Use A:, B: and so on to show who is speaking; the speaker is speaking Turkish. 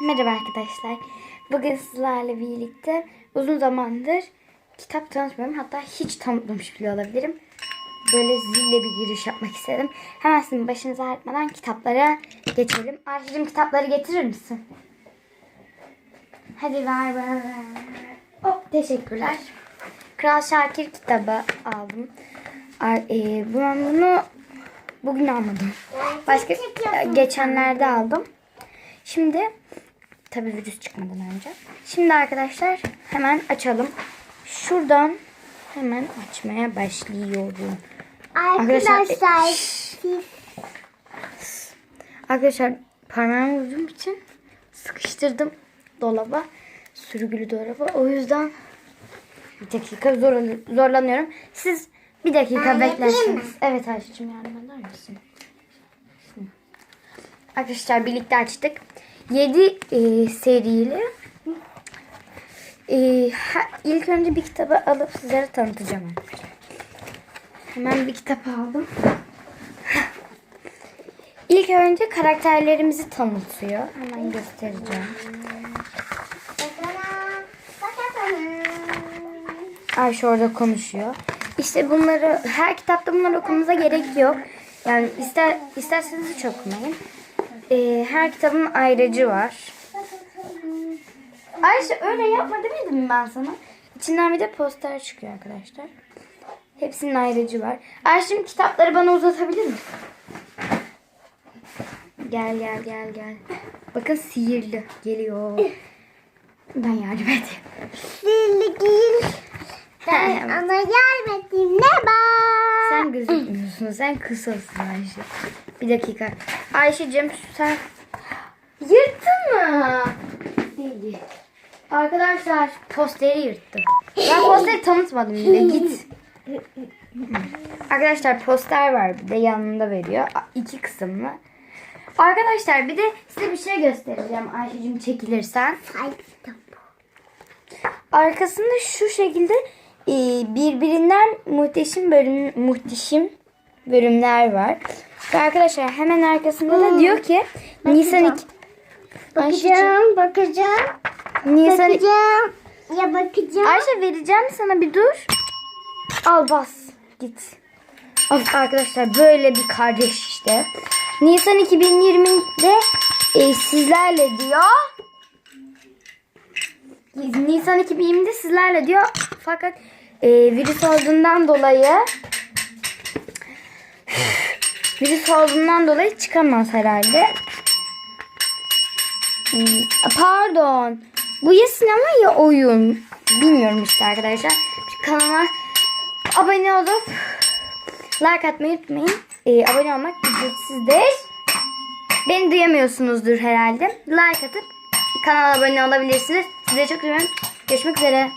A: Merhaba arkadaşlar. Bugün sizlerle birlikte uzun zamandır kitap tanıtmıyorum. Hatta hiç tanıtmamış bile olabilirim. Böyle zille bir giriş yapmak istedim. Hemen sizin başınızı ağrıtmadan kitaplara geçelim. Ayşe'cim kitapları getirir misin? Hadi ver ver. Hop teşekkürler. Kral Şakir kitabı aldım. E, ben bunu bugün almadım. Başka geçenlerde aldım. Şimdi tabii virüs çıkmadan önce. Şimdi arkadaşlar hemen açalım. Şuradan hemen açmaya başlıyorum. Arkadaşlar-
B: Arkadaşlar siz
A: Arkadaşlar parmağımı vurduğum için sıkıştırdım dolaba. Sürgülü dolaba. O yüzden bir dakika zor, zorlanıyorum. Siz bir dakika beklersiniz. Evet Ayşe'cim yardım eder misin? Arkadaşlar birlikte açtık. 7 e, serili. E, ha- ilk önce bir kitabı alıp sizlere tanıtacağım. Hemen bir kitap aldım. İlk önce karakterlerimizi tanıtıyor. Hemen göstereceğim. Ayşe orada konuşuyor. İşte bunları her kitapta bunları okumanıza gerek yok. Yani ister isterseniz hiç okumayın. Ee, her kitabın ayrıcı var. Ayşe öyle yapma demedim mi ben sana? İçinden bir de poster çıkıyor arkadaşlar. Hepsinin ayrıcı var. Ayşe'cim kitapları bana uzatabilir misin? Gel gel gel gel. Bakın sihirli geliyor. Ben yardım edeyim.
B: Sihirli değil. Ben ona bak.
A: Sen gözükmüyorsun. Sen kısasın Ayşe. Bir dakika. Ayşe'cim sen yırttın mı? Değil. Arkadaşlar posteri yırttım. Ben posteri tanıtmadım bile. Git. Arkadaşlar poster var bir de yanında veriyor. İki kısımlı. Arkadaşlar bir de size bir şey göstereceğim Ayşe'cim çekilirsen. Arkasında şu şekilde e, birbirinden muhteşem bölüm muhteşem bölümler var. Ve arkadaşlar hemen arkasında da diyor ki Nisan iki- Ayşe'cim,
B: Bakacağım, bakacağım,
A: Nisan
B: bakacağım. Ya bakacağım.
A: Ayşe vereceğim sana bir dur. Al bas. Git. Of arkadaşlar böyle bir kardeş işte. Nisan 2020'de e, sizlerle diyor. Nisan 2020'de sizlerle diyor. Fakat e, virüs olduğundan dolayı virüs olduğundan dolayı çıkamaz herhalde. Hmm, Pardon. Bu ya sinema ya oyun. Bilmiyorum işte arkadaşlar. Kanalıma abone olup like atmayı unutmayın. Ee, abone olmak ücretsizdir. Beni duyamıyorsunuzdur herhalde. Like atıp kanala abone olabilirsiniz. Size çok seviyorum. Görüşmek üzere.